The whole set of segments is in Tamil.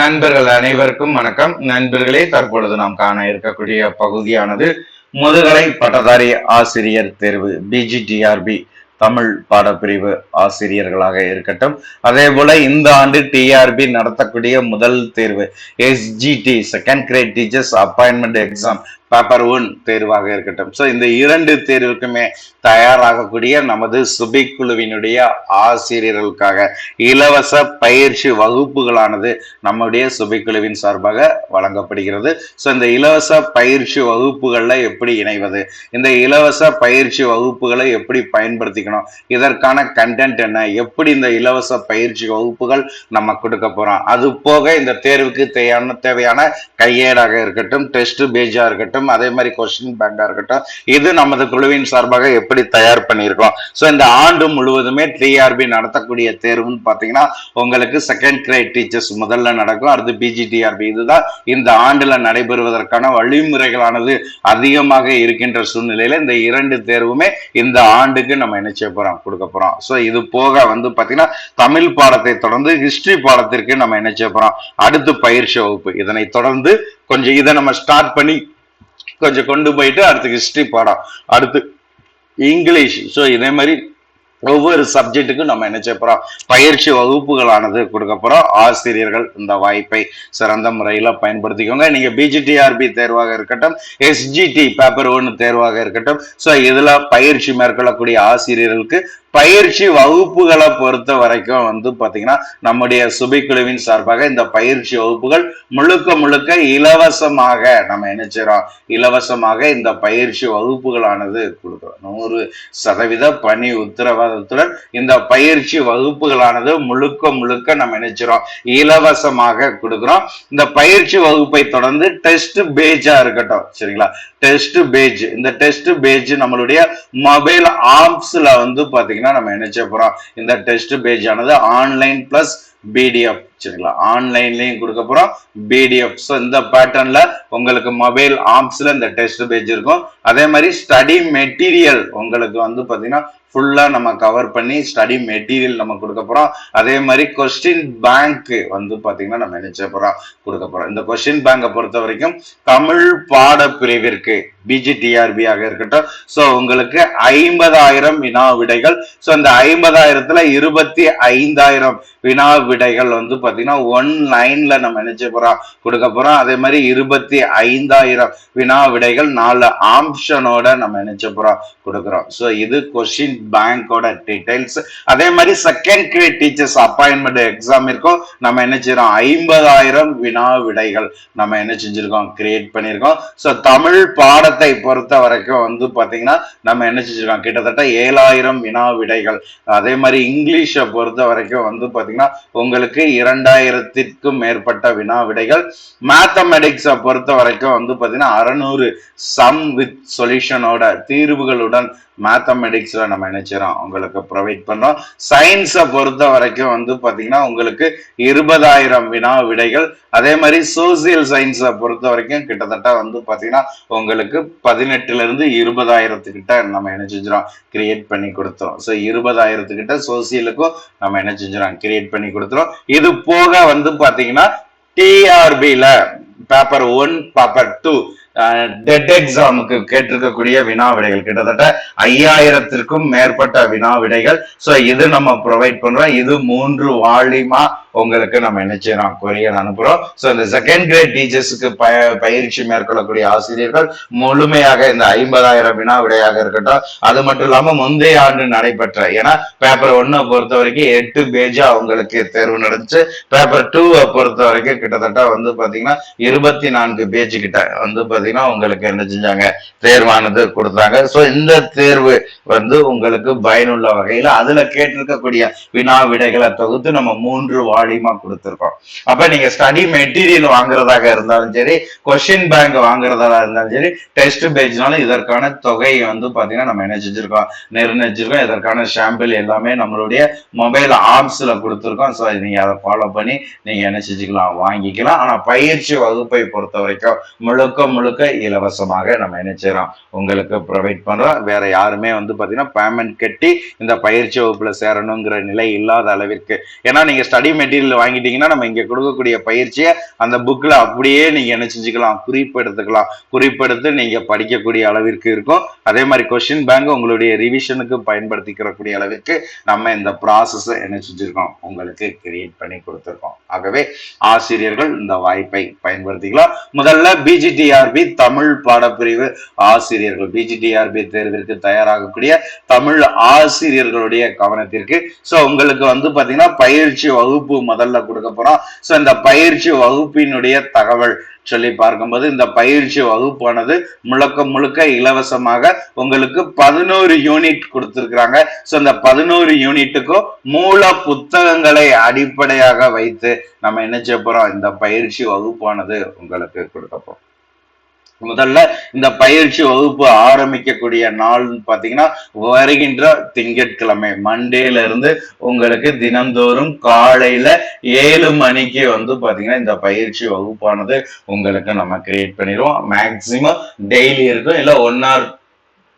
நண்பர்கள் அனைவருக்கும் வணக்கம். நண்பர்களே தற்பொழுது நாம் காண இருக்கக்கூடிய பகுதியானது முதுகலை பட்டதாரி ஆசிரியர் தேர்வு பிஜிடிஆர்பி தமிழ் பாடப்பிரிவு ஆசிரியர்களாக இருக்கட்டும். அதே போல இந்த ஆண்டு டிஆர்பி நடத்தக்கூடிய முதல் தேர்வு SGT second grade teachers appointment exam paper one தேர்வாக இருக்கட்டும். ஸோ இந்த இரண்டு தேர்வுக்குமே தயாராகக்கூடிய நமது சுபிக் குழுவினுடைய ஆசிரியர்களுக்காக இலவச பயிற்சி வகுப்புகளானது நம்முடைய சுபிக் குழுவின் சார்பாக வழங்கப்படுகிறது. ஸோ இந்த இலவச பயிற்சி வகுப்புகளில் எப்படி இணைவது? இந்த இலவச பயிற்சி வகுப்புகளை எப்படி பயன்படுத்திக்கணும்? இதற்கான கண்டென்ட் என்ன? எப்படி இந்த இலவச பயிற்சி வகுப்புகள் நம்ம கொடுக்க போகிறோம் அது போக இந்த தேர்வுக்கு தேவையான தேவையான கையேடாக இருக்கட்டும் டெஸ்ட் பேஜாக இருக்கட்டும் அதே மாதிரி கொஸ்டின் பேங்கா இருக்கட்டும் இது நமது குழுவின் சார்பாக எப்படி தயார் பண்ணியிருக்கோம்? ஸோ இந்த ஆண்டு முழுவதுமே டிஆர்பி நடத்தக்கூடிய தேர்வுன்னு பார்த்தீங்கன்னா உங்களுக்கு செகண்ட் கிரேட் டீச்சர்ஸ் முதல்ல நடக்கும். அடுத்து பிஜிடிஆர்பி இதுதான் இந்த ஆண்டுல நடைபெறுவதற்கான வழிமுறைகளானது அதிகமாக இருக்கின்ற சூழ்நிலையில இந்த இரண்டு தேர்வுமே இந்த ஆண்டுக்கு நம்ம என்ன செய்ய போறோம்? கொடுக்க போறோம். ஸோ இது போக வந்து பார்த்தீங்கன்னா தமிழ் பாடத்தை தொடர்ந்து ஹிஸ்டரி பாடத்திற்கு நம்ம என்ன செய்ய போறோம்? அடுத்து பயிற்சி வகுப்பு. இதனை தொடர்ந்து கொஞ்சம் இதை நம்ம ஸ்டார்ட் பண்ணி கொஞ்சம் கொண்டு போயிட்டு அடுத்து ஹிஸ்ட்ரி பாடம். அடுத்து இங்கிலீஷ் ஸோ இதே மாதிரி ஒவ்வொரு சப்ஜெக்ட்டுக்கும் நம்ம என்ன செய்ய போறோம்? பயிற்சி வகுப்புகளானது கொடுக்க போறோம். ஆசிரியர்கள் இந்த வாய்ப்பை சிறந்த முறையில் பயன்படுத்திக்கோங்க. நீங்க பிஜிடிஆர்பி தேர்வாக இருக்கட்டும் எஸ்ஜிடி பேப்பர் ஒன்று தேர்வாக இருக்கட்டும். ஸோ இதில் பயிற்சி மேற்கொள்ளக்கூடிய ஆசிரியர்களுக்கு பயிற்சி வகுப்புகளை பொறுத்த வரைக்கும் வந்து பாத்தீங்கன்னா நம்முடைய சுபைக்குழுவின் சார்பாக இந்த பயிற்சி வகுப்புகள் முழுக்க முழுக்க இலவசமாக நம்ம நினைச்சிடறோம் இலவசமாக இந்த பயிற்சி வகுப்புகளானது கொடுக்குறோம். நூறு சதவீத பணி உத்தரவாதத்துடன் இந்த பயிற்சி வகுப்புகளானது முழுக்க முழுக்க நம்ம நினைச்சிடறோம் இலவசமாக கொடுக்குறோம். இந்த பயிற்சி வகுப்பை தொடர்ந்து டெஸ்ட் பேஜா இருக்கட்டும் சரிங்களா? டெஸ்ட் பேஜ் இந்த டெஸ்ட் பேஜ் நம்மளுடைய மொபைல் ஆப்ஸ்ல வந்து பாத்தீங்கன்னா நம்ம நினைச்ச போறோம்? இந்த டெஸ்ட் பேஜ் ஆனது ஆன்லைன் பிளஸ் பிடிஎஃப் சரிங்களா ஆன்லைன்லயும் கொடுக்க போறோம். பிடிஎஃப் ஸோ இந்த பேட்டர்ன்ல உங்களுக்கு மொபைல் ஆப்ஸ்ல இந்த டெஸ்ட் பேஜ் இருக்கும். அதே மாதிரி ஸ்டடி மெட்டீரியல் உங்களுக்கு வந்து பாத்தீங்கன்னா ஃபுல்லா நம்ம கவர் பண்ணி ஸ்டடி மெட்டீரியல் நம்ம கொடுக்க போறோம். அதே மாதிரி கொஸ்டின் பேங்க் வந்து பாத்தீங்கன்னா நம்ம நினைச்ச போறோம்? கொடுக்க போறோம். இந்த கொஸ்டின் பேங்கை பொறுத்த வரைக்கும் தமிழ் பாட பிரிவிற்கு பிஜிடிஆர்பி ஆக இருக்கட்டும். ஸோ உங்களுக்கு ஐம்பதாயிரம் வினா விடைகள். ஸோ இந்த ஐம்பதாயிரத்துல இருபத்தி ஐந்தாயிரம் வினா விடைகள் வந்து பாத்தீங்கன்னா ஒன் லைன்ல நம்ம நினைச்ச போறோம்? கொடுக்க போறோம். அதே மாதிரி இருபத்தி ஐந்தாயிரம் வினா விடைகள் நாலு ஆப்ஷனோட நம்ம நினைச்ச போறோம்? கொடுக்குறோம். ஸோ இது கொஸ்டின் பேங்கோட டீடைல்ஸ் அதே மாதிரி second grade teachers appointment exam இருக்கும். நம்ம என்ன செய்யறோம்? ஐம்பதாயிரம் வினா விடைகள் நம்ம என்ன செஞ்சிருக்கோம்? கிரியேட் பண்ணியிருக்கோம் ஸோ தமிழ் பாடத்தை பொறுத்த வரைக்கும் வந்து பாத்தீங்கன்னா நம்ம என்ன செஞ்சிருக்கோம்? கிட்டத்தட்ட ஏழாயிரம் வினா விடைகள். அதே மாதிரி இங்கிலீஷை பொறுத்த வரைக்கும் வந்து பாத்தீங்கன்னா உங்களுக்கு இரண்டு இரண்டாயிரத்திற்கும் மேற்பட்ட வினா விடைகள் மேத்தமெட்டிக்ஸை பொறுத்த வரைக்கும் வந்து பாத்தீங்கன்னா அறநூறு சம் வித் சொல்யூஷனோட தீர்வுகளுடன் மேத்தமெட்டிக்ஸ்ல நம்ம நினைச்சிடறோம் உங்களுக்கு ப்ரொவைட் பண்றோம். சயின்ஸை பொறுத்த வரைக்கும் வந்து பாத்தீங்கன்னா உங்களுக்கு இருபதாயிரம் வினா விடைகள். அதே மாதிரி சோசியல் சயின்ஸை பொறுத்த வரைக்கும் கிட்டத்தட்ட வந்து பாத்தீங்கன்னா உங்களுக்கு பதினெட்டுல இருந்து இருபதாயிரத்துக்கிட்ட நம்ம என்ன செஞ்சிடும் கிரியேட் பண்ணி கொடுத்துரும் ஸோ இருபதாயிரத்துக்கிட்ட சோசியலுக்கும் நம்ம என்ன செஞ்சிடும் கிரியேட் பண்ணி கொடுத்துரும் இது போக வந்து பாத்தீங்கன்னா டிஆர்பியில் paper one paper two TET எக்ஸாமுக்கு கேட்டிருக்கக்கூடிய வினா விடைகள் கிட்டத்தட்ட ஐயாயிரத்திற்கும் மேற்பட்ட வினா விடைகள் ஸோ இது நம்ம ப்ரொவைட் பண்றோம். இது மூன்று வால்யூமா உங்களுக்கு நம்ம என்ன செய்யறோம்? கொரியர் அனுப்புறோம். ஸோ இந்த செகண்ட் கிரேட் டீச்சர்ஸுக்கு பய பயிற்சி மேற்கொள்ளக்கூடிய ஆசிரியர்கள் முழுமையாக இந்த ஐம்பதாயிரம் வினா விடையாக இருக்கட்டும். அது மட்டும் இல்லாம முந்தைய ஆண்டு நடைபெற்ற ஏன்னா பேப்பர் ஒன்னை பொறுத்த வரைக்கும் எட்டு பேஜா அவங்களுக்கு தேர்வு நடந்துச்சு. பேப்பர் டூவை பொறுத்த வரைக்கும் கிட்டத்தட்ட வந்து பாத்தீங்கன்னா இருபத்தி நான்கு பேஜ் கிட்ட வந்து பார்த்தீங்கன்னா உங்களுக்கு என்ன செஞ்சாங்க? தேர்வானது கொடுத்தாங்க. ஸோ இந்த தேர்வு வந்து உங்களுக்கு பயனுள்ள வகையில் அதுல கேட்டிருக்கக்கூடிய வினா விடைகளை தொகுத்து நம்ம மூன்று வால்யூமா கொடுத்துருக்கோம். அப்ப நீங்க ஸ்டடி மெட்டீரியல் வாங்குறதாக இருந்தாலும் சரி கொஸ்டின் பேங்க் வாங்குறதா இருந்தாலும் சரி டெஸ்ட் பேஜ்னாலும் இதற்கான தொகையை வந்து பாத்தீங்கன்னா நம்ம என்ன செஞ்சிருக்கோம்? நிர்ணயிச்சிருக்கோம். இதற்கான ஷாம்பிள் எல்லாமே நம்மளுடைய மொபைல் ஆப்ஸ்ல கொடுத்துருக்கோம். ஸோ நீங்க அதை ஃபாலோ பண்ணி நீங்க என்ன செஞ்சுக்கலாம்? வாங்கிக்கலாம். ஆனா பயிற்சி வகுப்பை பொறுத்த வரைக்கும் முழுக்க முழுக்க முழுக்க இலவசமாக நம்ம என்ன செய்யறோம்? உங்களுக்கு ப்ரொவைட் பண்றோம். வேற யாருமே வந்து பாத்தீங்கன்னா பேமெண்ட் கட்டி இந்த பயிற்சி வகுப்புல சேரணுங்கிற நிலை இல்லாத அளவிற்கு. ஏன்னா நீங்க ஸ்டடி மெட்டீரியல் வாங்கிட்டீங்கன்னா நம்ம இங்க கொடுக்கக்கூடிய பயிற்சியை அந்த புக்ல அப்படியே நீங்க என்ன செஞ்சுக்கலாம்? குறிப்பு எடுத்துக்கலாம். குறிப்பெடுத்து நீங்க படிக்கக்கூடிய அளவிற்கு இருக்கும். அதே மாதிரி கொஸ்டின் பேங்க் உங்களுடைய ரிவிஷனுக்கு பயன்படுத்திக்கிறக்கூடிய அளவிற்கு நம்ம இந்த ப்ராசஸ் என்ன செஞ்சிருக்கோம்? உங்களுக்கு கிரியேட் பண்ணி கொடுத்துருக்கோம். ஆகவே ஆசிரியர்கள் இந்த வாய்ப்பை பயன்படுத்திக்கலாம். முதல்ல பிஜிடிஆர்பி தமிழ் பாடப்பிரிவு ஆசிரியர்கள் பிஜிடிஆர்பி தேர்விற்கு தயாராகக்கூடிய தமிழ் ஆசிரியர்களுடைய கவனத்திற்கு. ஸோ உங்களுக்கு வந்து பாத்தீங்கன்னா பயிற்சி வகுப்பு முதல்ல கொடுக்க போறோம். ஸோ இந்த பயிற்சி வகுப்பினுடைய தகவல் சொல்லி பார்க்கும்போது இந்த பயிற்சி வகுப்பானது முழுக்க முழுக்க இலவசமாக உங்களுக்கு பதினோரு யூனிட் கொடுத்துருக்குறாங்க. சோ இந்த பதினோரு யூனிட்டுக்கும் மூல புத்தகங்களை அடிப்படையாக வைத்து நம்ம என்ன செய்ய போறோம்? இந்த பயிற்சி வகுப்பானது உங்களுக்கு கொடுக்கப்போம் முதல்ல இந்த பயிற்சி வகுப்பு ஆரம்பிக்கக்கூடிய நாள் பார்த்தீங்கன்னா வருகின்ற திங்கட்கிழமை மண்டேல இருந்து உங்களுக்கு தினந்தோறும் காலையில ஏழு மணிக்கு வந்து பார்த்தீங்கன்னா இந்த பயிற்சி வகுப்பானது உங்களுக்கு நம்ம கிரியேட் பண்ணிடுவோம். மேக்சிமம் டெய்லி இருக்கும். இல்லை ஒன் ஹவர்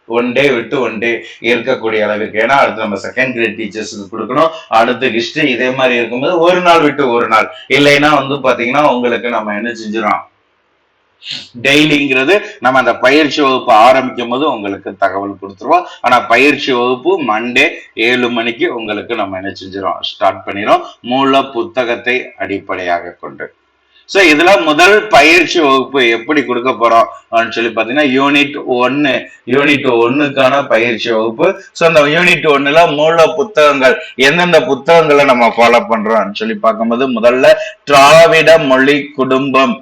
ஒன் டே விட்டு ஒன் டே இருக்கக்கூடிய அளவிற்கு. ஏன்னா அடுத்து நம்ம செகண்ட் கிரேட் டீச்சர்ஸுக்கு கொடுக்கணும். அடுத்து ஹிஸ்டரி இதே மாதிரி இருக்கும்போது ஒரு நாள் விட்டு ஒரு நாள். இல்லைன்னா வந்து பார்த்தீங்கன்னா உங்களுக்கு நம்ம என்ன செஞ்சிடும் டெய்லிங்கிறது நம்ம அந்த பயிற்சி வகுப்பு ஆரம்பிக்கும் போது உங்களுக்கு தகவல் கொடுத்துருவோம். ஆனா பயிற்சி வகுப்பு மண்டே ஏழு மணிக்கு உங்களுக்கு நம்ம என்ன செஞ்சிடும் ஸ்டார்ட் பண்ணிடும் மூல புத்தகத்தை அடிப்படையாக கொண்டு. சோ இதுல முதல் பயிற்சி வகுப்பு எப்படி கொடுக்க போறோம்? அப்படின்னு சொல்லி பாத்தீங்கன்னா யூனிட் ஒன்னு யூனிட் ஒன்னுக்கான பயிற்சி வகுப்பு. சோ அந்த யூனிட் ஒன்னுல மூல புத்தகங்கள் எந்தெந்த புத்தகங்களை நம்ம ஃபாலோ பண்றோம்னு சொல்லி பார்க்கும்போது முதல்ல திராவிட மொழி குடும்பம்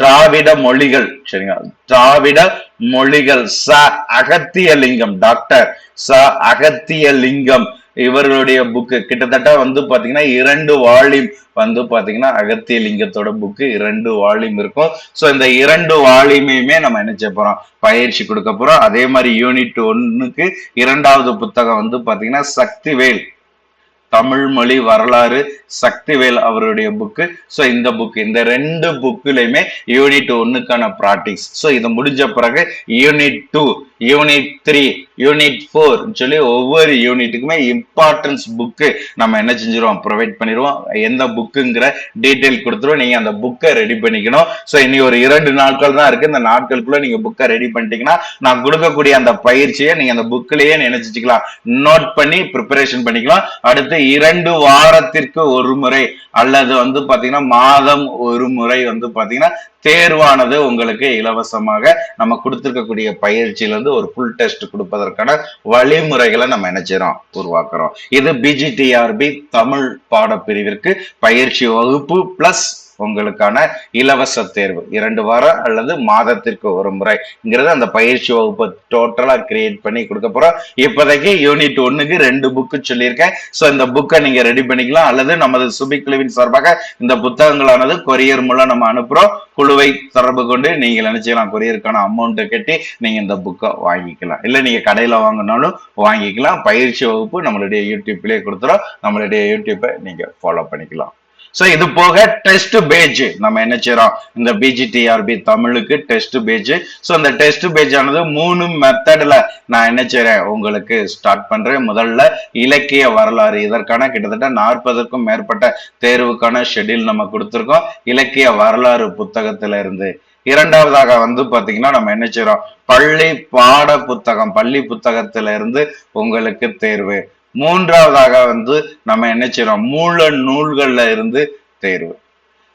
திராவிட மொழிகள் சரிங்களா? திராவிட மொழிகள் ச அகத்தியலிங்கம் டாக்டர் ச அகத்தியலிங்கம். இவர்களுடைய புக்கு கிட்டத்தட்ட வந்து பாத்தீங்கன்னா இரண்டு வால்யூம் வந்து பாத்தீங்கன்னா அகத்தியலிங்கத்தோட புக்கு இரண்டு வால்யூம் இருக்கும். சோ இந்த இரண்டு வால்யூமையுமே நம்ம என்ன செய்ய போறோம்? பயிற்சி கொடுக்க போறோம். அதே மாதிரி யூனிட் ஒன்னுக்கு இரண்டாவது புத்தகம் வந்து பாத்தீங்கன்னா சக்திவேல். தமிழ் மொழி வரலாறு சக்திவேல் அவருடைய புக்கு ஸோ இந்த புக் இந்த ரெண்டு புக்குலையுமே யூனிட் ஒன்னுக்கான ப்ராக்டிஸ் ஸோ இது முடிஞ்ச பிறகு unit two unit three unit four சொல்லி ஒவ்வொரு யூனிட்டுக்குமே இம்பார்ட்டன்ஸ் புக்கு நம்ம என்ன செஞ்சிருவோம்? ப்ரொவைட் பண்ணிடுவோம் எந்த புக்குங்கிற டீட்டெயில் கொடுத்துருவோம். நீங்கள் அந்த புக்கை ரெடி பண்ணிக்கணும். ஸோ இனி ஒரு இரண்டு நாட்கள் தான் இருக்குது இந்த நாட்களுக்குள்ள நீங்கள் புக்கை ரெடி பண்ணிட்டீங்கன்னா நான் கொடுக்கக்கூடிய அந்த பயிற்சியை நீங்கள் அந்த புக்கிலேயே நினைச்சிக்கலாம். நோட் பண்ணி ப்ரிப்பரேஷன் பண்ணிக்கலாம். அடுத்து இரண்டு வாரத்திற்கு ஒரு முறை அல்லது வந்து பார்த்தீங்கன்னா மாதம் ஒரு முறை வந்து பார்த்தீங்கன்னா தேர்வானது உங்களுக்கு இலவசமாக நம்ம கொடுத்துருக்கக்கூடிய பயிற்சியிலேருந்து ஒரு ஃபுல் டெஸ்ட் கொடுப்பதற்கான வழிமுறைகளை நம்ம என்ன உருவாக்குறோம். இது பிஜிடிஆர்பி தமிழ் பாடப்பிரிவிற்கு பயிற்சி வகுப்பு பிளஸ் உங்களுக்கான இலவச தேர்வு. இரண்டு வாரம் அல்லது மாதத்திற்கு ஒரு முறைங்கிறது அந்த பயிற்சி வகுப்பை டோட்டலாக கிரியேட் பண்ணி கொடுக்க போறோம். இப்போதைக்கு யூனிட் ஒன்னுக்கு ரெண்டு புக்கு சொல்லியிருக்கேன். ஸோ இந்த புக்கை நீங்க ரெடி பண்ணிக்கலாம். அல்லது நமது சுபிக்குழுவின் சார்பாக இந்த புத்தகங்களானது கொரியர் மூலம் நம்ம அனுப்புறோம். குழுவை தொடர்பு கொண்டு நீங்கள் நினைச்சிக்கலாம் கொரியருக்கான அமௌண்ட்டை கட்டி நீங்கள் இந்த புக்கை வாங்கிக்கலாம். இல்லை நீங்கள் கடையில் வாங்கினாலும் வாங்கிக்கலாம். பயிற்சி வகுப்பு நம்மளுடைய யூடியூப்லேயே கொடுத்துறோம். நம்மளுடைய யூடியூப்பை நீங்கள் ஃபாலோ பண்ணிக்கலாம். சோ இது போக டெஸ்ட் பேஜ் நம்ம என்ன செய்யறோம் இந்த பிஜிடிஆர்பி தமிழுக்கு டெஸ்ட் பேஜ் சோ அந்த டெஸ்ட் பேஜ் ஆனது மூணு மெத்தடில் நான் என்ன செய்யறேன் உங்களுக்கு ஸ்டார்ட் பண்றேன். முதல்ல இலக்கிய வரலாறு. இதற்கான கிட்டத்தட்ட நாற்பதுக்கும் மேற்பட்ட தேர்வுக்கான ஷெட்யூல் நம்ம கொடுத்துருக்கோம். இலக்கிய வரலாறு புத்தகத்துல இருந்து இரண்டாவதாக வந்து பாத்தீங்கன்னா நம்ம என்ன செய்யறோம் பள்ளி பாட புத்தகம் பள்ளி புத்தகத்துல இருந்து உங்களுக்கு தேர்வு. மூன்றாவதாக வந்து நம்ம என்ன செய்யறோம்? மூல நூல்கள்ல இருந்து தேர்வு.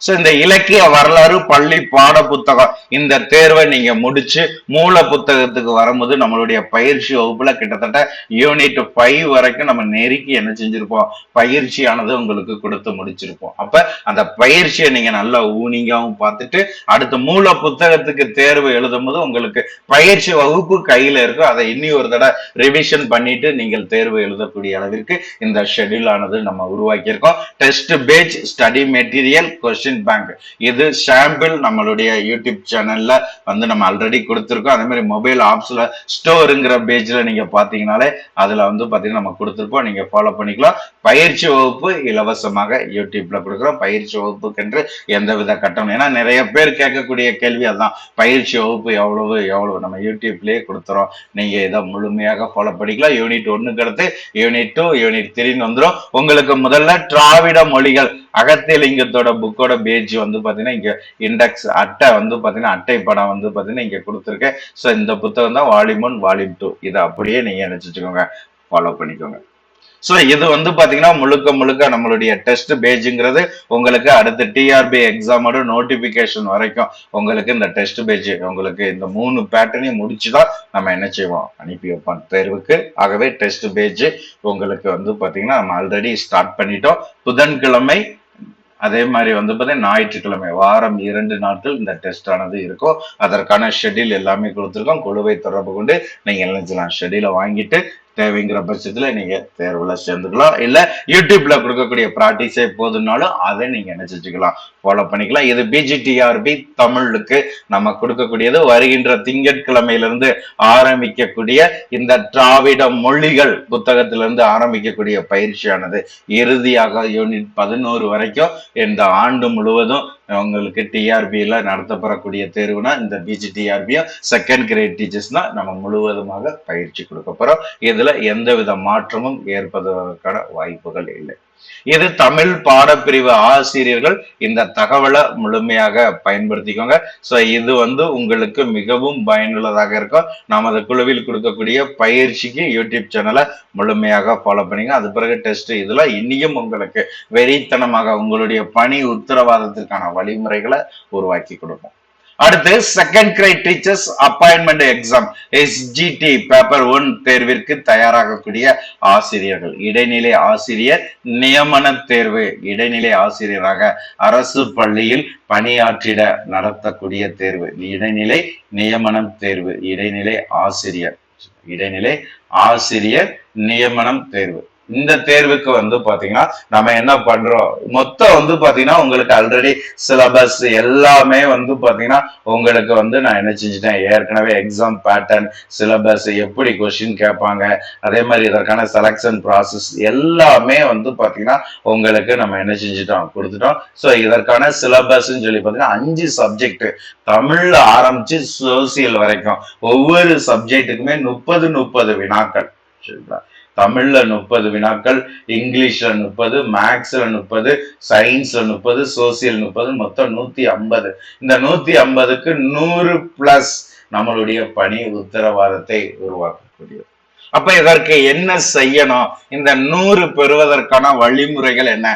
சோ இந்த இலக்கிய வரலாறு பள்ளி பாட புத்தகம் இந்த தேர்வை நீங்க முடிச்சு மூல புத்தகத்துக்கு வரும்போது நம்மளுடைய பயிற்சி வகுப்புல கிட்டத்தட்ட யூனிட் ஃபைவ் வரைக்கும் நம்ம நெருக்கி என்ன செஞ்சிருப்போம்? பயிற்சியானது உங்களுக்கு கொடுத்து முடிச்சிருப்போம். அப்ப அந்த பயிற்சியை நீங்க நல்லா ஊனிங்காவும் பார்த்துட்டு அடுத்த மூல புத்தகத்துக்கு தேர்வு எழுதும் போது உங்களுக்கு பயிற்சி வகுப்பு கையில இருக்கும் அதை இன்னி ஒரு தடவை ரிவிஷன் பண்ணிட்டு நீங்கள் தேர்வு எழுதக்கூடிய அளவிற்கு இந்த ஷெட்யூல் ஆனது நம்ம உருவாக்கியிருக்கோம். Test page study material question Indian bank இது ஷாம்பிள் நம்மளுடைய யூடியூப் சேனல்ல வந்து நம்ம ஆல்ரெடி கொடுத்துருக்கோம். அதே மாதிரி மொபைல் ஆப்ஸ்ல ஸ்டோருங்கிற பேஜ்ல நீங்க பாத்தீங்கனாலே அதுல வந்து பாத்தீங்கன்னா நம்ம கொடுத்துருப்போம் நீங்க ஃபாலோ பண்ணிக்கலாம். பயிற்சி வகுப்பு இலவசமாக யூடியூப்ல கொடுக்குறோம். பயிற்சி வகுப்புக்கென்று எந்தவித கட்டணம் ஏன்னா நிறைய பேர் கேட்கக்கூடிய கேள்வி அதான் பயிற்சி வகுப்பு எவ்வளவு எவ்வளவு நம்ம யூடியூப்லயே கொடுத்துறோம். நீங்க இதை முழுமையாக ஃபாலோ பண்ணிக்கலாம். யூனிட் ஒன்னுக்கு அடுத்து யூனிட் டூ யூனிட் த்ரீன்னு வந்துடும் உங்களுக்கு முதல்ல திராவிட மொழிகள் அகத்தியலிங்கத்தோட புக்கோட பேஜ் வந்து பார்த்தீங்கன்னா இங்க இண்டெக்ஸ் அட்டை வந்து பார்த்தீங்கன்னா அட்டை படம் வந்து பார்த்தீங்கன்னா இங்க கொடுத்துருக்கேன் ஸோ இந்த புத்தகம் தான் வால்யூம் ஒன் வால்யூம் டூ இதை அப்படியே நீங்க நினைச்சுக்கோங்க. ஃபாலோ பண்ணிக்கோங்க. ஸோ இது வந்து பார்த்தீங்கன்னா முழுக்க முழுக்க நம்மளுடைய டெஸ்ட் பேஜுங்கிறது உங்களுக்கு அடுத்த டிஆர்பி எக்ஸாமோட நோட்டிபிகேஷன் வரைக்கும் உங்களுக்கு இந்த டெஸ்ட் பேஜ் உங்களுக்கு இந்த மூணு பேட்டர்னையும் முடிச்சுதான் நம்ம என்ன செய்வோம்? அனுப்பி வைப்போம். தேர்வுக்கு ஆகவே டெஸ்ட் பேஜ் உங்களுக்கு வந்து பார்த்தீங்கன்னா நம்ம ஆல்ரெடி ஸ்டார்ட் பண்ணிட்டோம். புதன்கிழமை அதே மாதிரி வந்து பார்த்தீங்கன்னா ஞாயிற்றுக்கிழமை வாரம் இரண்டு நாட்கள் இந்த டெஸ்ட் ஆனது இருக்கும். அதற்கான ஷெட்யூல் எல்லாமே கொடுத்துருக்கோம். குழுவை தொடர்பு கொண்டு நீங்கள் என்ன ஷெட்யூலை வாங்கிட்டு தேவைங்கிற பட்சத்துல நீங்க தேர்வுல சேர்ந்துக்கலாம். இல்ல யூடியூப்ல கொடுக்கக்கூடிய ப்ராக்டிஸே போதுனாலும் அதை நீங்க என்ன செஞ்சுக்கலாம். ஃபாலோ பண்ணிக்கலாம். இது பிஜிடிஆர்பி தமிழுக்கு நம்ம கொடுக்கக்கூடியது. வருகின்ற திங்கட்கிழமையிலிருந்து ஆரம்பிக்கக்கூடிய இந்த திராவிட மொழிகள் புத்தகத்திலிருந்து ஆரம்பிக்கக்கூடிய பயிற்சியானது இறுதியாக யூனிட் பதினோரு வரைக்கும் இந்த ஆண்டு முழுவதும் உங்களுக்கு டிஆர்பியில் நடத்தப்படக்கூடிய தேர்வுனா இந்த பிஜி டிஆர்பியும் செகண்ட் கிரேட் டீச்சர்ஸ்னா நம்ம முழுவதுமாக பயிற்சி கொடுக்க போறோம். இதுல எந்தவித மாற்றமும் ஏற்பதற்கான வாய்ப்புகள் இல்லை. இது தமிழ் பாடப்பிரிவு ஆசிரியர்கள் இந்த தகவலை முழுமையாக பயன்படுத்திக்கோங்க. ஸோ இது வந்து உங்களுக்கு மிகவும் பயனுள்ளதாக இருக்கும். நமது குழுவில் கொடுக்கக்கூடிய பயிற்சிக்கு யூடியூப் சேனலை முழுமையாக ஃபாலோ பண்ணிங்க அது பிறகு டெஸ்ட் இதுல இன்னியும் உங்களுக்கு வெறித்தனமாக உங்களுடைய பணி உத்தரவாதத்திற்கான வழிமுறைகளை உருவாக்கி கொடுக்கும் அடுத்து second grade teachers appointment exam SGT paper one தேர்விற்கு தயாராகக்கூடிய ஆசிரியர்கள். இடைநிலை ஆசிரியர் நியமன தேர்வு. இடைநிலை ஆசிரியராக அரசு பள்ளியில் பணியாற்றிட நடத்தக்கூடிய தேர்வு. இடைநிலை நியமனம் தேர்வு. இடைநிலை ஆசிரியர். இடைநிலை ஆசிரியர் நியமனம் தேர்வு. இந்த தேர்வுக்கு வந்து பாத்தீங்கன்னா நம்ம என்ன பண்றோம்? மொத்தம் வந்து பாத்தீங்கன்னா உங்களுக்கு ஆல்ரெடி சிலபஸ் எல்லாமே வந்து பாத்தீங்கன்னா உங்களுக்கு வந்து நான் என்ன செஞ்சுட்டேன்? ஏற்கனவே எக்ஸாம் பேட்டர்ன் சிலபஸ் எப்படி கொஸ்டின் கேட்பாங்க அதே மாதிரி இதற்கான செலக்ஷன் ப்ராசஸ் எல்லாமே வந்து பாத்தீங்கன்னா உங்களுக்கு நம்ம என்ன செஞ்சுட்டோம்? கொடுத்துட்டோம். ஸோ இதற்கான சிலபஸ்ன்னு சொல்லி பாத்தீங்கன்னா அஞ்சு சப்ஜெக்ட் தமிழ்ல ஆரம்பிச்சு சோசியல் வரைக்கும். ஒவ்வொரு சப்ஜெக்ட்டுக்குமே முப்பது முப்பது வினாக்கள். சரிங்களா? தமிழ்ல முப்பது வினாக்கள் இங்கிலீஷ்ல முப்பது மேக்ஸ்ல முப்பது சயின்ஸ்ல முப்பது சோசியல் முப்பது மொத்தம் நூத்தி ஐம்பது. இந்த நூத்தி ஐம்பதுக்கு நூறு பிளஸ் நம்மளுடைய பணி உத்தரவாதத்தை உருவாக்கக்கூடியது. அப்ப இதற்கு என்ன செய்யணும்? இந்த நூறு பெறுவதற்கான வழிமுறைகள் என்ன?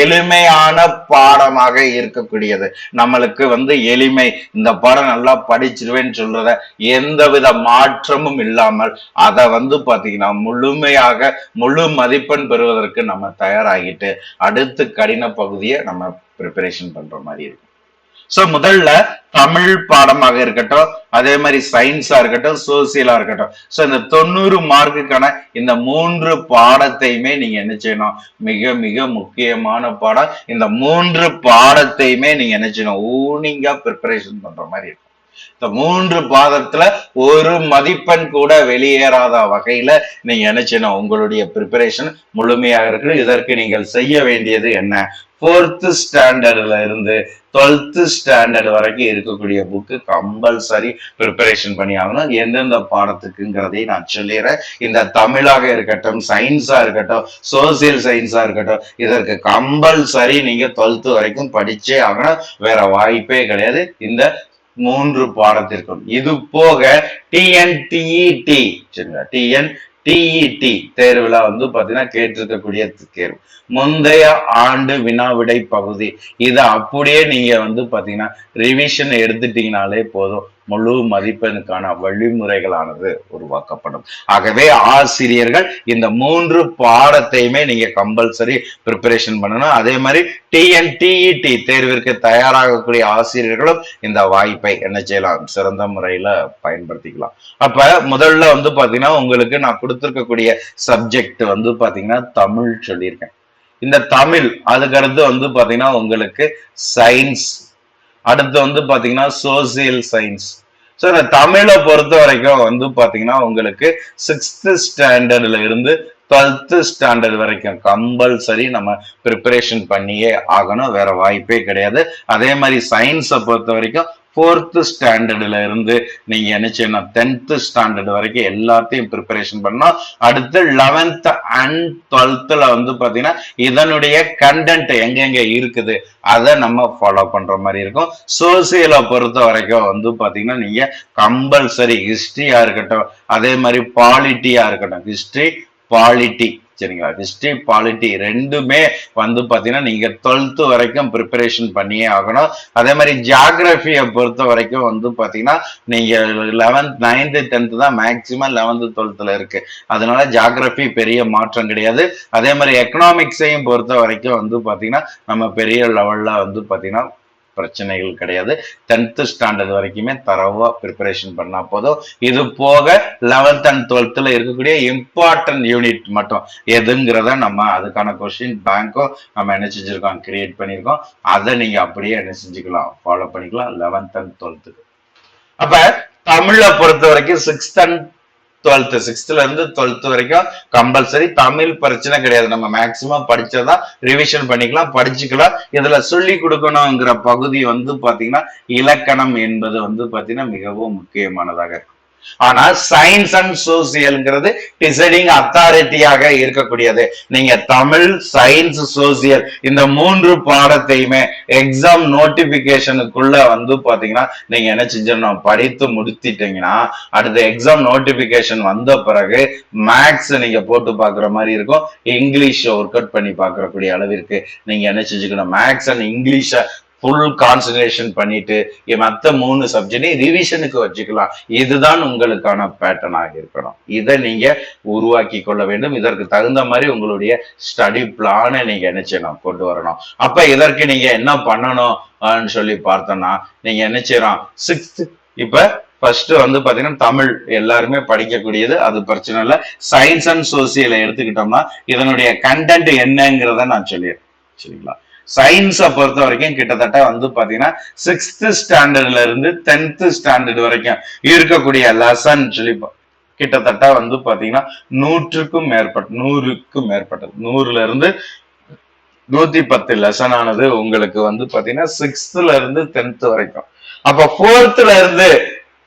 எளிமையான பாடமாக இருக்கக்கூடியது. நம்மளுக்கு வந்து எளிமை இந்த பாடம் நல்லா படிச்சிருவேன்னு சொல்றத எந்தவித மாற்றமும் இல்லாமல் அதை வந்து பாத்தீங்கன்னா முழுமையாக முழு மதிப்பெண் பெறுவதற்கு நம்ம தயாராகிட்டு அடுத்து கடின பகுதியை நம்ம ப்ரிப்பரேஷன் பண்ற மாதிரி இருக்கும். ஸோ முதல்ல தமிழ் பாடமாக இருக்கட்டும் அதே மாதிரி சயின்ஸா இருக்கட்டும் சோசியலா இருக்கட்டும். சோ இந்த தொண்ணூறு மார்க்குக்கான இந்த மூன்று பாடத்தையுமே நீங்க என்ன செய்யணும்? மிக மிக முக்கியமான பாடம். இந்த மூன்று பாடத்தையுமே நீங்க என்ன செய்யணும்? ஊனிங்கா ப்ரிப்பரேஷன் பண்ற மாதிரி இருக்கும் இந்த மூன்று பாதத்துல ஒரு மதிப்பெண் கூட வெளியேறாத வகையில நீங்க என்ன செய்யணும் உங்களுடைய ப்ரிப்பரேஷன் முழுமையாக இருக்கு. இதற்கு நீங்கள் செய்ய வேண்டியது என்ன? ஃபோர்த்து ஸ்டாண்டர்ட்ல இருந்து டுவெல்த்து ஸ்டாண்டர்ட் வரைக்கும் இருக்கக்கூடிய புக்கு கம்பல்சரி ப்ரிப்பரேஷன் பண்ணி ஆகணும். எந்தெந்த பாடத்துக்குங்கிறதையும் நான் சொல்லிடுறேன். இந்த தமிழாக இருக்கட்டும் சயின்ஸா இருக்கட்டும் சோசியல் சயின்ஸா இருக்கட்டும் இதற்கு கம்பல்சரி நீங்க டுவெல்த்து வரைக்கும் படிச்சே ஆகணும். வேற வாய்ப்பே கிடையாது. இந்த மூன்று பாடத்திற்கும். இது போக டிஎன்டிஇடி சரிங்களா? டிஎன் டிஇடி தேர்வுல வந்து பாத்தீங்கன்னா கேட்டிருக்கக்கூடிய தேர்வு. முந்தைய ஆண்டு வினாவிடை பகுதி. இதை அப்படியே நீங்க வந்து பாத்தீங்கன்னா ரிவிஷன் எடுத்துட்டீங்கனாலே போதும். முழு மதிப்பெண்ணுக்கான வழிமுறைகளானது உருவாக்கப்படும். ஆகவே ஆசிரியர்கள் இந்த மூன்று பாடத்தையுமே நீங்க கம்பல்சரி ப்ரிப்பரேஷன் பண்ணணும். அதே மாதிரி டிஎன்டிஇடி தேர்விற்கு தயாராகக்கூடிய ஆசிரியர்களும் இந்த வாய்ப்பை என்ன செய்யலாம்? சிறந்த முறையில பயன்படுத்திக்கலாம். அப்ப முதல்ல வந்து பாத்தீங்கன்னா உங்களுக்கு நான் கொடுத்துருக்கக்கூடிய சப்ஜெக்ட் வந்து பாத்தீங்கன்னா தமிழ் சொல்லியிருக்கேன். இந்த தமிழ் அதுக்கடுத்து வந்து பாத்தீங்கன்னா உங்களுக்கு சயின்ஸ் அடுத்து வந்து பாத்தீங்கன்னா சோசியல் சயின்ஸ் ஸோ இந்த தமிழை பொறுத்த வரைக்கும் வந்து பாத்தீங்கன்னா உங்களுக்கு சிக்ஸ்த் ஸ்டாண்டர்ட்ல இருந்து டுவெல்த்து ஸ்டாண்டர்ட் வரைக்கும் கம்பல்சரி நம்ம ப்ரிப்பரேஷன் பண்ணியே ஆகணும். வேற வாய்ப்பே கிடையாது. அதே மாதிரி சயின்ஸை பொறுத்த வரைக்கும் ஃபோர்த்து ஸ்டாண்டர்டில் இருந்து நீங்கள் என்ன செய்யணும் டென்த்து ஸ்டாண்டர்ட் வரைக்கும் எல்லாத்தையும் ப்ரிப்பரேஷன் பண்ணோம் அடுத்து லெவன்த்து அண்ட் டுவெல்த்தில் வந்து பார்த்தீங்கன்னா இதனுடைய கண்டென்ட் எங்கெங்க இருக்குது அதை நம்ம ஃபாலோ பண்ணுற மாதிரி இருக்கும். சோசியலை பொறுத்த வரைக்கும் வந்து பார்த்தீங்கன்னா நீங்கள் கம்பல்சரி ஹிஸ்ட்ரியாக இருக்கட்டும் அதே மாதிரி பாலிட்டியாக இருக்கட்டும் ஹிஸ்ட்ரி பாலிட்டி சரிங்களா? ஹிஸ்டரி பாலிட்டி ரெண்டுமே வந்து பார்த்தீங்கன்னா நீங்க டுவெல்த்து வரைக்கும் ப்ரிப்பரேஷன் பண்ணியே ஆகணும். அதே மாதிரி ஜியாகிரபியை பொறுத்த வரைக்கும் வந்து பார்த்தீங்கன்னா நீங்க லெவன்த் நைன்த்து டென்த்து தான் மேக்சிமம் லெவன்த் டுவெல்த்தில் இருக்கு. அதனால ஜியாகிரபி பெரிய மாற்றம் கிடையாது. அதே மாதிரி எக்கனாமிக்ஸையும் பொறுத்த வரைக்கும் வந்து பார்த்தீங்கன்னா நம்ம பெரிய லெவலில் வந்து பார்த்தீங்கன்னா பிரச்சனைகள் கிடையாது. டென்த்து ஸ்டாண்டர்ட் வரைக்குமே தரவா ப்ரிப்பரேஷன் பண்ணா போதும். இது போக லெவன்த் அண்ட் டுவெல்த்ல இருக்கக்கூடிய இம்பார்ட்டன்ட் யூனிட் மட்டும். எதுங்கிறத நம்ம அதுக்கான கொஸ்டின் பேங்க்கும் நம்ம என்ன செஞ்சுருக்கோம்? கிரியேட் பண்ணியிருக்கோம் அதை நீங்க அப்படியே என்ன செஞ்சுக்கலாம்? ஃபாலோ பண்ணிக்கலாம். லெவன்த் அண்ட் டுவெல்த்துக்கு அப்ப தமிழை பொறுத்த வரைக்கும் சிக்ஸ்த் அண்ட் டுவெல்த் சிக்ஸ்த்ல இருந்து டுவெல்த் வரைக்கும் கம்பல்சரி தமிழ் பிரச்சனை கிடையாது. நம்ம மேக்சிமம் படிச்சதா ரிவிஷன் பண்ணிக்கலாம் படிச்சுக்கலாம். இதுல சொல்லி கொடுக்கணுங்கிற பகுதி வந்து பாத்தீங்கன்னா இலக்கணம் என்பது வந்து பாத்தீங்கன்னா மிகவும் முக்கியமானதாக இருக்கும். ஆனா சயின்ஸ் அண்ட் சோசியல்ங்கிறது டிசைடிங் அத்தாரிட்டியாக இருக்கக்கூடியது. நீங்க தமிழ் சயின்ஸ் சோசியல் இந்த மூன்று பாடத்தையுமே எக்ஸாம் நோட்டிபிகேஷனுக்குள்ள வந்து பாத்தீங்கன்னா நீங்க என்ன செஞ்சிடணும்? படித்து முடித்திட்டீங்கன்னா அடுத்த எக்ஸாம் நோட்டிபிகேஷன் வந்த பிறகு மேக்ஸ் நீங்க போட்டு பாக்குற மாதிரி இருக்கும். இங்கிலீஷ் ஒர்க் அவுட் பண்ணி பார்க்கக்கூடிய அளவிற்கு நீங்க என்ன செஞ்சுக்கணும்? Maths and English full concentration பண்ணிட்டு மற்ற மூணு சப்ஜெக்டையும் ரிவிஷனுக்கு வச்சுக்கலாம். இதுதான் உங்களுக்கான பேட்டர்னாக இருக்கணும். இதை நீங்க உருவாக்கி கொள்ள வேண்டும். இதற்கு தகுந்த மாதிரி உங்களுடைய ஸ்டடி பிளானை நீங்க என்ன கொண்டு வரணும். அப்ப இதற்கு நீங்க என்ன பண்ணணும் சொல்லி பார்த்தோம்னா நீங்க என்ன சிக்ஸ்த் இப்ப ஃபர்ஸ்ட் வந்து பாத்தீங்கன்னா தமிழ் எல்லாருமே படிக்கக்கூடியது. அது பிரச்சனை இல்லை. சயின்ஸ் அண்ட் சோசியலை எடுத்துக்கிட்டோம்னா இதனுடைய கண்டென்ட் என்னங்கிறத நான் சொல்லிடுறேன். சரிங்களா? சயின்ஸை பொறுத்த வரைக்கும் கிட்டத்தட்ட வந்து பாத்தீங்கன்னா சிக்ஸ்த் ஸ்டாண்டர்ட்ல இருந்து டென்த் ஸ்டாண்டர்ட் வரைக்கும் இருக்கக்கூடிய லெசன் சொல்லி கிட்டத்தட்ட வந்து பாத்தீங்கன்னா நூற்றுக்கும் மேற்பட்ட நூறுக்கும் மேற்பட்டது. நூறுல இருந்து நூத்தி பத்து லெசன் ஆனது உங்களுக்கு வந்து பாத்தீங்கன்னா சிக்ஸ்த்ல இருந்து டென்த் வரைக்கும். அப்ப ஃபோர்த்ல இருந்து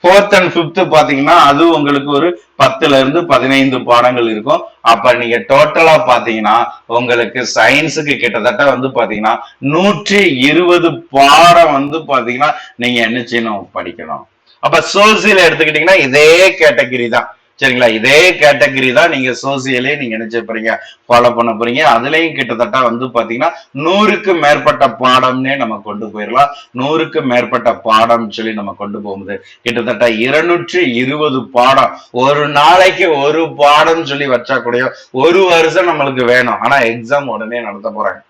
ஃபோர்த் அண்ட் ஃபிஃப்த் பாத்தீங்கன்னா அது உங்களுக்கு ஒரு பத்துல இருந்து பதினைந்து பாடங்கள் இருக்கும். அப்ப நீங்க டோட்டலா பாத்தீங்கன்னா உங்களுக்கு சயின்ஸுக்கு கிட்டத்தட்ட வந்து பாத்தீங்கன்னா நூற்றி இருபது பாடம் வந்து பாத்தீங்கன்னா நீங்க என்ன செய்யணும்? படிக்கணும். அப்ப சோசியல் எடுத்துக்கிட்டீங்கன்னா இதே கேட்டகரி தான். சரிங்களா? இதே கேட்டகரி தான் நீங்க சோசியலே நீங்க நினைச்ச போறீங்க. ஃபாலோ பண்ண போறீங்க. அதுலயும் கிட்டத்தட்ட வந்து பாத்தீங்கன்னா நூறுக்கு மேற்பட்ட பாடம்னே நம்ம கொண்டு போயிடலாம் நூறுக்கு மேற்பட்ட பாடம் சொல்லி நம்ம கொண்டு போகும்போது கிட்டத்தட்ட இருநூற்றி இருபது பாடம். ஒரு நாளைக்கு ஒரு பாடம் சொல்லி வச்சா கூட ஒரு வருஷம் நம்மளுக்கு வேணும். ஆனா எக்ஸாம் உடனே நடத்த போறாங்க.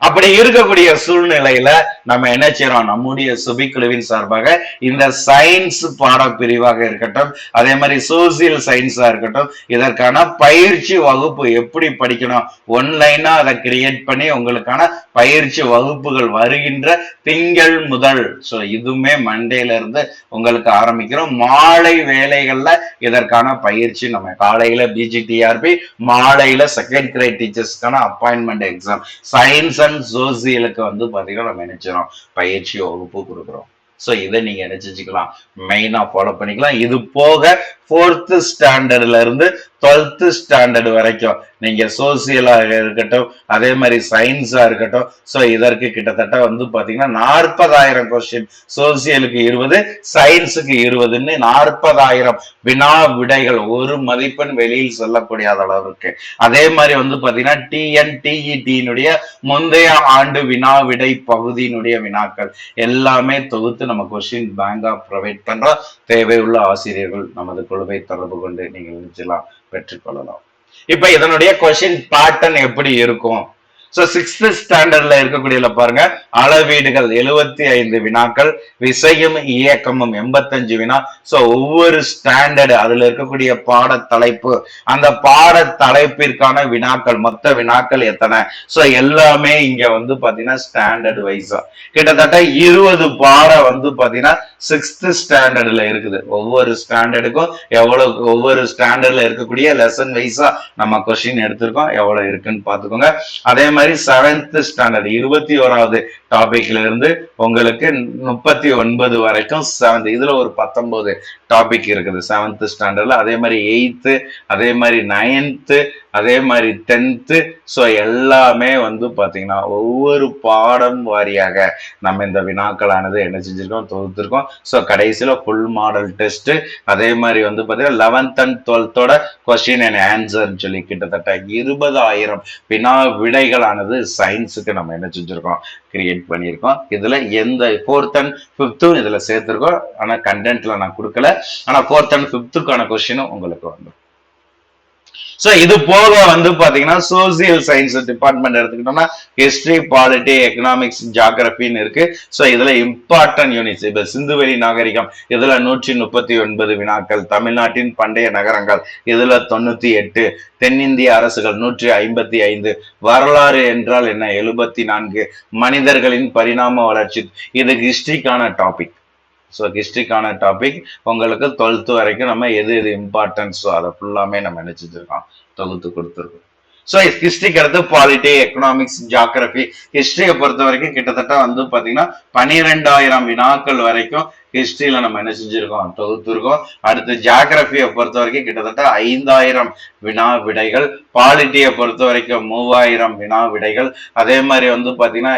அப்படி இருக்கக்கூடிய சூழ்நிலையில நம்ம என்ன செய்யறோம்? நம்முடைய சுபிக்குழுவின் சார்பாக இந்த சயின்ஸ் பாடப்பிரிவாக இருக்கட்டும் அதே மாதிரி சோசியல் சயின்ஸா இருக்கட்டும் இதற்கான பயிற்சி வகுப்பு எப்படி படிக்கணும்? ஒன்லைனா அதை கிரியேட் பண்ணி உங்களுக்கான பயிற்சி வகுப்புகள் வருகின்ற திங்கள் முதல். சோ இதுவுமே மண்டேல இருந்து உங்களுக்கு ஆரம்பிக்கிறோம். மாலை வேலைகள்ல இதற்கான பயிற்சி நம்ம காலையில பிஜிடிஆர்பி மாலையில செகண்ட் கிரேட் டீச்சர்ஸ்க்கான அப்பாயின்மெண்ட் எக்ஸாம் சயின்ஸ் அண்ட் சோசியலுக்கு வந்து பாத்தீங்கன்னா நம்ம நினைச்சிடும் பயிற்சி வகுப்பு கொடுக்குறோம். ஸோ இதை நீங்க நினைச்சிக்கலாம் மெயினாக மெயினா ஃபாலோ பண்ணிக்கலாம். இது போக ஃபோர்த் ஸ்டாண்டர்ட்ல இருந்து டுவெல்த் ஸ்டாண்டர்ட் வரைக்கும். நீங்க சோசியலாக இருக்கட்டும் அதே மாதிரி சயின்ஸா இருக்கட்டும் ஸோ இதற்கு கிட்டத்தட்ட வந்து பாத்தீங்கன்னா நாற்பதாயிரம் கொஸ்டின் சோசியலுக்கு இருபது சயின்ஸுக்கு இருபதுன்னு நாற்பதாயிரம் வினா விடைகள் ஒரு மதிப்பெண் வெளியில் சொல்லக்கூடிய அளவுக்கு அதே மாதிரி வந்து பாத்தீங்கன்னா டிஎன்டிஇடியினுடைய முந்தைய ஆண்டு வினா விடை பகுதியினுடைய வினாக்கள். எல்லாமே தொகுத்து நம்ம கொஸ்டின் பேங்கா ப்ரொவைட் பண்றோம். தேவையுள்ள ஆசிரியர்கள் நமது குழுவை தொடர்பு கொண்டு நீங்கள் நிச்சயலாம் பெற்றுக்கொள்ளலாம் இப்ப இதனுடைய கொஸ்டின் பேட்டர்ன் எப்படி இருக்கும்? ஸோ சிக்ஸ்த் ஸ்டாண்டர்ட்ல இருக்கக்கூடியதுல பாருங்க அளவீடுகள் எழுபத்தி ஐந்து வினாக்கள் விசையும் இயக்கமும் எண்பத்தஞ்சு வினா. ஸோ ஒவ்வொரு ஸ்டாண்டர்டு அதுல இருக்கக்கூடிய பாட தலைப்பு அந்த பாட தலைப்பிற்கான வினாக்கள் மொத்த வினாக்கள் எத்தனை? சோ எல்லாமே இங்க வந்து பாத்தீங்கன்னா ஸ்டாண்டர்ட் வைஸா கிட்டத்தட்ட இருபது பாடம் வந்து பாத்தீங்கன்னா சிக்ஸ்த் ஸ்டாண்டர்ட்ல இருக்குது. ஒவ்வொரு ஸ்டாண்டர்டுக்கும் எவ்வளவு ஒவ்வொரு ஸ்டாண்டர்ட்ல இருக்கக்கூடிய லெசன் வைஸா நம்ம கொஸ்டின் எடுத்திருக்கோம் எவ்வளவு இருக்குன்னு பாத்துக்கோங்க அதே மாதிரி செவன்த் ஸ்டாண்டர்ட் இருபத்தி ஓராவது டாபிக்ல இருந்து உங்களுக்கு முப்பத்தி ஒன்பது வரைக்கும் செவன்த் இதுல ஒரு பத்தொன்பது டாபிக் இருக்குது. செவன்த் ஸ்டாண்டர்ட்ல அதே மாதிரி எயித்து அதே மாதிரி நைன்த்து அதே மாதிரி டென்த்து ஸோ எல்லாமே வந்து பார்த்தீங்கன்னா ஒவ்வொரு பாடம் வாரியாக நம்ம இந்த வினாக்களானது என்ன செஞ்சுருக்கோம் தொகுத்துருக்கோம். ஸோ கடைசியில் ஃபுல் மாடல் டெஸ்ட்டு அதே மாதிரி வந்து பார்த்தீங்கன்னா லெவன்த் அண்ட் டுவெல்த்தோட கொஸ்டின் அண்ட் ஆன்சர்னு சொல்லி கிட்டத்தட்ட இருபதாயிரம் வினா விடைகளானது சயின்ஸுக்கு நம்ம என்ன செஞ்சுருக்கோம். கிரியேட் பண்ணியிருக்கோம். இதுல எந்த ஃபோர்த் அண்ட் ஃபிஃப்த்தும் இதுல சேர்த்திருக்கோம். ஆனா கண்டென்ட்டில் நான் கொடுக்கல. ஆனா ஃபோர்த் அண்ட் ஃபிஃப்த்துக்கான கொஸ்டினும் உங்களுக்கு வந்துடும் ஸோ இது போக வந்து பார்த்தீங்கன்னா சோசியல் சயின்ஸ் டிபார்ட்மெண்ட் எடுத்துக்கிட்டோம்னா ஹிஸ்ட்ரி பாலிட்டி எக்கனாமிக்ஸ் ஜாகிரபின்னு இருக்கு. ஸோ இதுல இம்பார்ட்டன்ட் யூனிட்ஸ் இப்போ சிந்துவெளி நாகரிகம் இதுல நூற்றி முப்பத்தி ஒன்பது வினாக்கள் தமிழ்நாட்டின் பண்டைய நகரங்கள் இதுல தொண்ணூத்தி எட்டு தென்னிந்திய அரசுகள் நூற்றி ஐம்பத்தி ஐந்து வரலாறு என்றால் என்ன? எழுபத்தி நான்கு மனிதர்களின் பரிணாம வளர்ச்சி. இது ஹிஸ்டரிக்கான டாபிக் ஸோ ஹிஸ்ட்ரிக்கான டாபிக் உங்களுக்கு டுவெல்த்து வரைக்கும் நம்ம எது எது இம்பார்ட்டன்ஸோ அதை ஃபுல்லாமே நம்ம நினைச்சிருக்கோம் தொகுத்து கொடுத்துருக்கோம். ஸோ ஹிஸ்ட்ரிக்கு அடுத்து பாலிட்டி எக்கனாமிக்ஸ் ஜாகிரபி ஹிஸ்டரியை பொறுத்த வரைக்கும் கிட்டத்தட்ட வந்து பார்த்தீங்கன்னா பனிரெண்டாயிரம் வினாக்கள் வரைக்கும் ஹிஸ்ட்ரியில நம்ம என்ன செஞ்சிருக்கோம்? தொகுத்துருக்கோம். அடுத்து ஜாகிரபியை பொறுத்த வரைக்கும் கிட்டத்தட்ட ஐந்தாயிரம் வினா விடைகள். பாலிட்டியை பொறுத்த வரைக்கும் மூவாயிரம் வினா விடைகள். அதே மாதிரி வந்து பார்த்தீங்கன்னா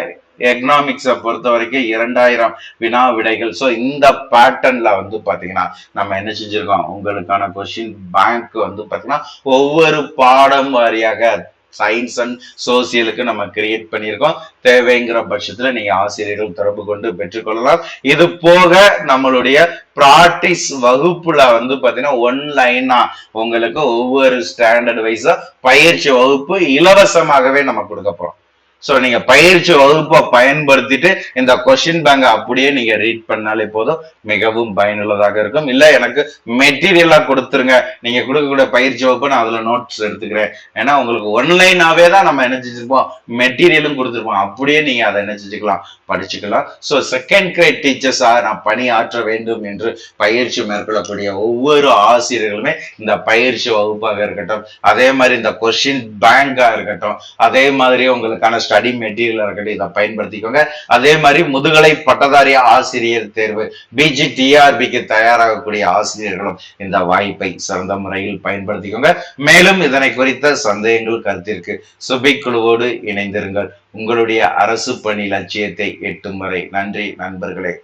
எக்கனாமிக்ஸை பொறுத்த வரைக்கும் இரண்டாயிரம் வினா விடைகள். ஸோ இந்த பேட்டர்ன்ல வந்து பாத்தீங்கன்னா நம்ம என்ன செஞ்சிருக்கோம்? உங்களுக்கான கொஸ்டின் பேங்க் வந்து பாத்தீங்கன்னா ஒவ்வொரு பாடம் வாரியாக சயின்ஸ் அண்ட் சோசியலுக்கு நம்ம கிரியேட் பண்ணியிருக்கோம். தேவைங்கிற பட்சத்துல நீங்க ஆசிரியர்கள் தொடர்பு கொண்டு பெற்றுக்கொள்ளலாம். இது போக நம்மளுடைய பிராக்டிஸ் வகுப்புல வந்து பாத்தீங்கன்னா ஒன் லைனா உங்களுக்கு ஒவ்வொரு ஸ்டாண்டர்ட் வைஸா பயிற்சி வகுப்பு இலவசமாகவே நம்ம கொடுக்க போறோம். ஸோ நீங்க பயிற்சி வகுப்பை பயன்படுத்திட்டு இந்த கொஸ்டின் பேங்க் அப்படியே நீங்க ரீட் பண்ணாலே போதும். மிகவும் பயனுள்ளதாக இருக்கும். இல்ல எனக்கு மெட்டீரியலா கொடுத்துருங்க. நீங்க கொடுக்கக்கூடிய பயிற்சி வகுப்பு நான் அதுல நோட்ஸ் எடுத்துக்கிறேன். ஏன்னா உங்களுக்கு ஒன்லைனாவே தான் நம்ம என்ன செஞ்சிருப்போம் மெட்டீரியலும் கொடுத்துருப்போம். அப்படியே நீங்க அதை என்ன செஞ்சுக்கலாம் படிச்சுக்கலாம் ஸோ செகண்ட் கிரேட் டீச்சர்ஸாக நான் பணியாற்ற வேண்டும் என்று பயிற்சி மேற்கொள்ளக்கூடிய ஒவ்வொரு ஆசிரியர்களுமே இந்த பயிற்சி வகுப்பாக இருக்கட்டும். அதே மாதிரி இந்த கொஸ்டின் பேங்கா இருக்கட்டும். அதே மாதிரி உங்களுக்கான ஸ்டடி மெட்டீரியல் இருக்கட்டும் இதை பயன்படுத்திக்கோங்க. அதே மாதிரி முதுகலை பட்டதாரி ஆசிரியர் தேர்வு பிஜி டிஆர்பிக்கு தயாராகக்கூடிய ஆசிரியர்களும் இந்த வாய்ப்பை சிறந்த முறையில் பயன்படுத்திக்கோங்க. மேலும் இதனை குறித்த சந்தேகங்கள் கருத்திற்கு சுபிக் குழுவோடு இணைந்திருங்கள். உங்களுடைய அரசு பணி லட்சியத்தை எட்டும் வரை நன்றி நண்பர்களே.